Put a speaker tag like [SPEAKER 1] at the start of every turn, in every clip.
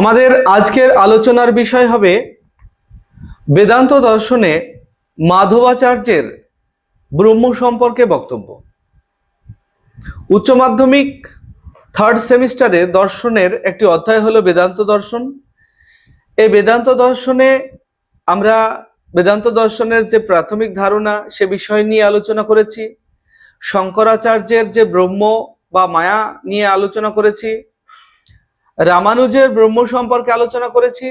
[SPEAKER 1] আমাদের আজকের আলোচনার বিষয় হবে বেদান্ত দর্শনে মাধবাচার্যের ব্রহ্ম সম্পর্কে বক্তব্য। উচ্চ মাধ্যমিক থার্ড সেমিস্টারে দর্শনের একটি অধ্যায় হলো বেদান্ত দর্শন। এই বেদান্ত দর্শনে আমরা বেদান্ত দর্শনের যে প্রাথমিক ধারণা সে বিষয় নিয়ে আলোচনা করেছি, শঙ্করাচার্যের যে ব্রহ্ম বা মায়া নিয়ে আলোচনা করেছি রামানুজের ব্রহ্ম সম্পর্কে আলোচনা করেছি।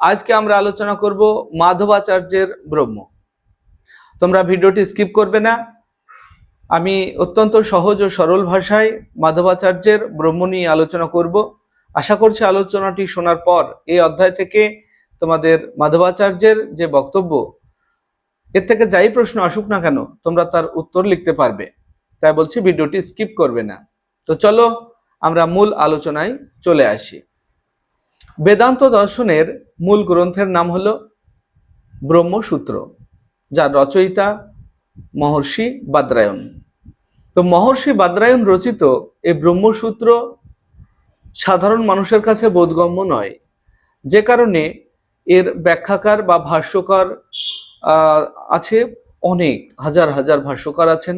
[SPEAKER 1] আজকে আমরা আলোচনা করব মাধবাচার্যের ব্রহ্ম। তোমরা ভিডিওটি স্কিপ করবে না। আমি অত্যন্ত সহজ ও সরল ভাষায় মাধবাচার্যের ব্রহ্ম নিয়ে আলোচনা করব। আশা করছি আলোচনাটি শোনার পর এই অধ্যায় থেকে তোমাদের মাধবাচার্যের যে বক্তব্য, এর থেকে যাই প্রশ্ন আসুক না কেন, তোমরা তার উত্তর লিখতে পারবে। তাই বলছি, ভিডিওটি স্কিপ করবে না। তো চলো আমরা মূল আলোচনায় চলে আসি। বেদান্ত দর্শনের মূল গ্রন্থের নাম হল ব্রহ্মসূত্র যার রচয়িতা মহর্ষি বাদরায়ণ। তো মহর্ষি বাদরায়ণ রচিত এই ব্রহ্মসূত্র সাধারণ মানুষের কাছে বোধগম্য নয়, যে কারণে এর ব্যাখ্যাকার বা ভাষ্যকার আছে অনেক, হাজার হাজার ভাষ্যকার আছেন।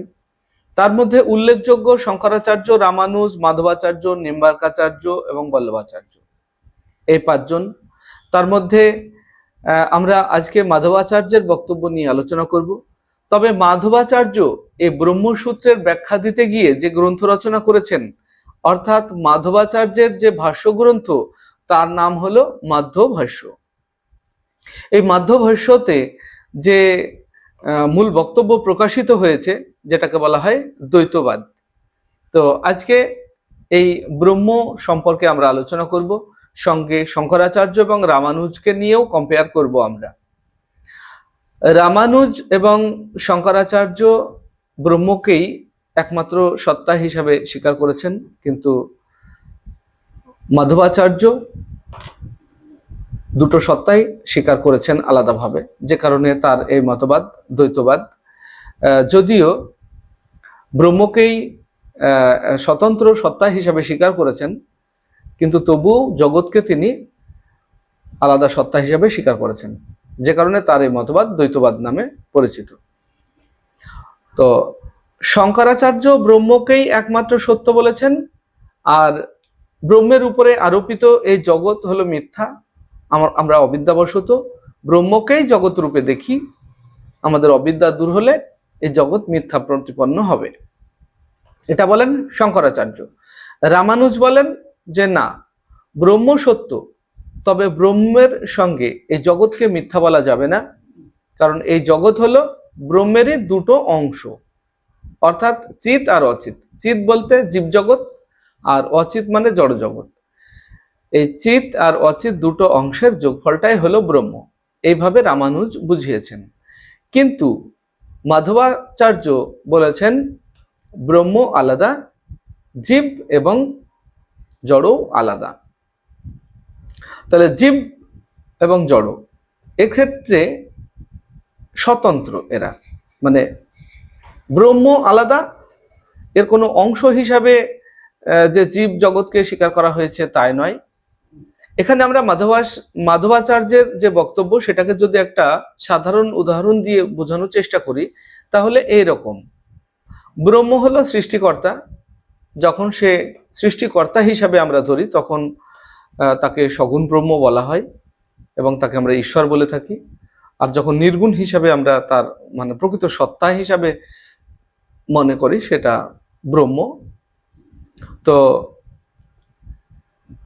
[SPEAKER 1] তার মধ্যে উল্লেখযোগ্য শঙ্করাচার্য রামানুজ, মাধবাচার্য, নিম্বার্কাচার্য এবং বল্লভাচার্য। এই পাঁচজন। তার মধ্যে আমরা আজকে মাধবাচার্যের বক্তব্য নিয়ে আলোচনা করব। তবে মাধবাচার্য এই ব্রহ্মসূত্রের ব্যাখ্যা দিতে গিয়ে যে গ্রন্থ রচনা করেছেন, অর্থাৎ মাধবাচার্যের যে ভাষ্য গ্রন্থ তার নাম হলো মাধ্য ভাষ্য এই মাধ্য ভাষ্যতে যে মূল বক্তব্য প্রকাশিত হয়েছে যেটাকে বলা হয় দ্বৈতবাদ। তো আজকে এই ব্রহ্ম সম্পর্কে আমরা আলোচনা করব, সঙ্গে শঙ্করাচার্য এবং রামানুজকে নিয়েও কম্পেয়ার করব আমরা। রামানুজ এবং শঙ্করাচার্য ব্রহ্মকেই একমাত্র সত্তা হিসাবে স্বীকার করেছেন, কিন্তু মাধবাচার্য দুটো সত্তাই স্বীকার করেছেন আলাদাভাবে, যে কারণে তার এই মতবাদ দ্বৈতবাদ। যদিও ব্রহ্মকেই স্বতন্ত্র সত্তা হিসাবে স্বীকার করেছেন, কিন্তু তবুও জগৎকে তিনি আলাদা সত্তা হিসাবে স্বীকার করেছেন, যে কারণে তার এই মতবাদ দ্বৈতবাদ নামে পরিচিত। তো শঙ্করাচার্য ব্রহ্মকেই একমাত্র সত্য বলেছেন, আর ব্রহ্মের উপরে আরোপিত এই জগৎ হলো মিথ্যা, আমার, আমরা অবিদ্যাবশত, ব্রহ্মকেই জগৎ রূপে দেখি, আমাদের অবিদ্যা দূর হলে এই জগৎ মিথ্যা প্রতিপন্ন হবে। এটা বলেন শঙ্করাচার্য। রামানুজ বলেন যে, না, ব্রহ্ম সত্য, তবে ব্রহ্মের সঙ্গে এই জগৎকে মিথ্যা বলা যাবে না, কারণ এই জগৎ হলো ব্রহ্মেরই দুটো অংশ। অর্থাৎ চিত আর অচিত চিত বলতে জীবজগৎ আর অচিত মানে জড় জগৎ। এই চিত আর অচিত দুটো অংশের যোগফলটাই হলো ব্রহ্ম। এইভাবে রামানুজ বুঝিয়েছেন। কিন্তু মাধবাচার্য বলেছেন, ব্রহ্ম আলাদা, জীব এবং জড়ও আলাদা। তাহলে জীব এবং জড় এক্ষেত্রে স্বতন্ত্র এরা। মানে ব্রহ্ম আলাদা, এর কোনো অংশ হিসাবে যে জীব জগৎকে স্বীকার করা হয়েছে তাই নয়। এখানে আমরা মাধবাস, মাধবাচার্যের যে বক্তব্য, সেটাকে যদি একটা সাধারণ উদাহরণ দিয়ে বোঝানোর চেষ্টা করি, তাহলে এই রকম। ব্রহ্ম হলো সৃষ্টিকর্তা। যখন সে সৃষ্টিকর্তা হিসাবে আমরা ধরি, তখন তাকে সগুণ ব্রহ্ম বলা হয় এবং তাকে আমরা ঈশ্বর বলে থাকি। আর যখন নির্গুণ হিসাবে আমরা তার মানে প্রকৃত সত্তা হিসাবে মনে করি, সেটা ব্রহ্ম। তো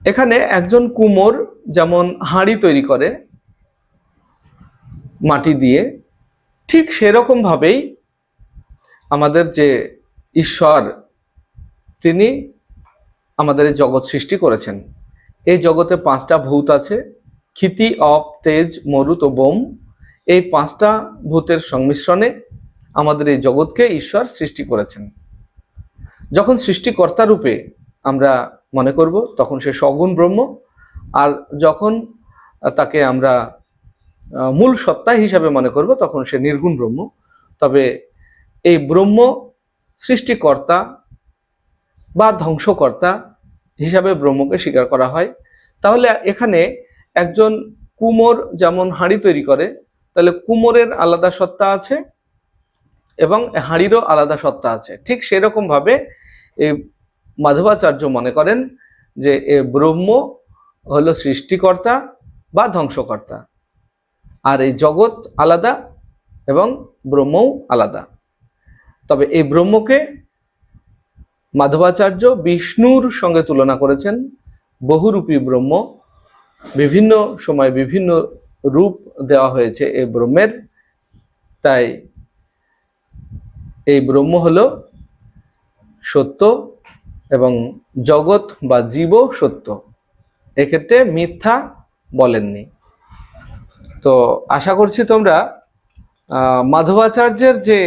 [SPEAKER 1] এখানে একজন কুমোর যেমন হাঁড়ি তৈরি করে মাটি দিয়ে, ঠিক সেরকম ভাবেই আমাদের যে ঈশ্বর, তিনি আমাদের এই জগৎ সৃষ্টি করেছেন। এই জগতে পাঁচটা ভূত আছে, ক্ষিতি, অপ, তেজ, মরুত ও বোম। এই পাঁচটা ভূতের সংমিশ্রণে আমাদের এই জগৎকে ঈশ্বর সৃষ্টি করেছেন। যখন সৃষ্টিকর্তা রূপে আমরা মনে করব, তখন সে সগুণ ব্রহ্ম। আর যখন তাকে আমরা মূল সত্তা হিসাবে মনে করব, তখন সে নির্গুণ ব্রহ্ম। তবে এই ব্রহ্ম সৃষ্টিকর্তা বা ধ্বংসকর্তা হিসাবে ব্রহ্মকে স্বীকার করা হয়। তাহলে এখানে একজন কুমোর যেমন হাঁড়ি তৈরি করে, তাহলে কুমোরের আলাদা সত্তা আছে এবং হাঁড়িরও আলাদা সত্তা আছে। ঠিক সেরকম ভাবে এই মাধবাচার্য মনে করেন যে এ ব্রহ্ম হলো সৃষ্টিকর্তা বা ধ্বংসকর্তা। আর এই জগৎ আলাদা এবং ব্রহ্মও আলাদা। তবে এই ব্রহ্মকে মাধবাচার্য বিষ্ণুর সঙ্গে তুলনা করেছেন। বহুরূপী ব্রহ্ম, বিভিন্ন সময় বিভিন্ন রূপ দেওয়া হয়েছে এই ব্রহ্মের। তাই এই ব্রহ্ম হলো সত্য এবং জগৎ বা জীব সত্য। এক্ষেত্রে মিথ্যা বলেননি। তো আশা করছি তোমরা মাধবাচার্যের যে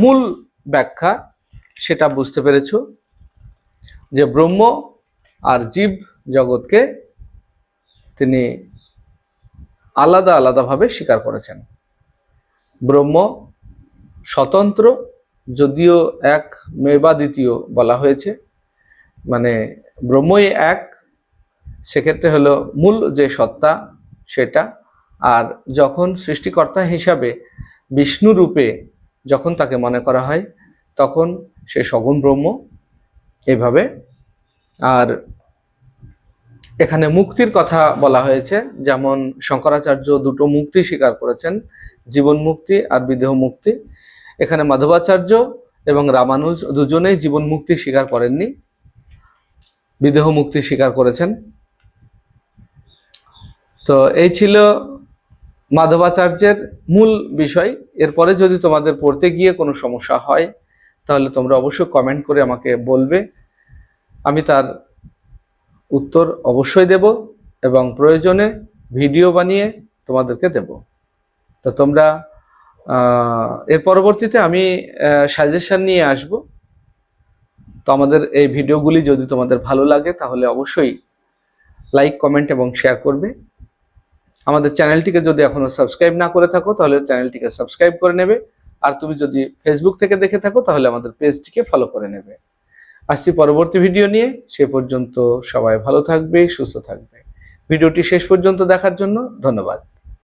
[SPEAKER 1] মূল ব্যাখ্যা, সেটা বুঝতে পেরেছ যে ব্রহ্ম আর জীব জগৎকে তিনি আলাদা আলাদাভাবে স্বীকার করেছেন। ব্রহ্ম স্বতন্ত্র, যদিও এক মেবা দ্বিতীয় বলা হয়েছে। মানে ব্রহ্মই এক, সেক্ষেত্রে হলো মূল যে সত্তা সেটা। আর যখন সৃষ্টিকর্তা হিসাবে বিষ্ণু রূপে যখন তাকে মনে করা হয়, তখন সে সগুণ ব্রহ্ম এভাবে। আর এখানে মুক্তির কথা বলা হয়েছে, যেমন শঙ্করাচার্য দুটো মুক্তি স্বীকার করেছেন, জীবন মুক্তি আর বিদেহ মুক্তি। এখানে মাধবাচার্য এবং রামানুজ দুজনেই জীবন মুক্তি স্বীকার করেননি। বিদেহ মুক্তি স্বীকার করেছেন। তো এই ছিল মাধবাচার্যের মূল বিষয়। এরপরে যদি তোমাদের পড়তে গিয়ে কোনো সমস্যা হয়, তাহলে তোমরা অবশ্যই কমেন্ট করে আমাকে বলবে। আমি তার উত্তর অবশ্যই দেব এবং প্রয়োজনে ভিডিও বানিয়ে তোমাদেরকে দেব। তো তোমরা এর পরবর্তীতে আমি সাজেশন নিয়ে আসব। তো আমাদের এই ভিডিওগুলি যদি তোমাদের ভালো লাগে, তাহলে অবশ্যই লাইক কমেন্ট এবং শেয়ার করবে। আমাদের চ্যানেলটিকে যদি এখনও সাবস্ক্রাইব না করে থাকো, তাহলে চ্যানেলটিকে সাবস্ক্রাইব করে নেবে। আর তুমি যদি ফেসবুক থেকে দেখে থাকো, তাহলে আমাদের পেজটিকে ফলো করে নেবে। আসছি পরবর্তী ভিডিও নিয়ে। সে পর্যন্ত সবাই ভালো থাকবে, সুস্থ থাকবে। ভিডিওটি শেষ পর্যন্ত দেখার জন্য ধন্যবাদ।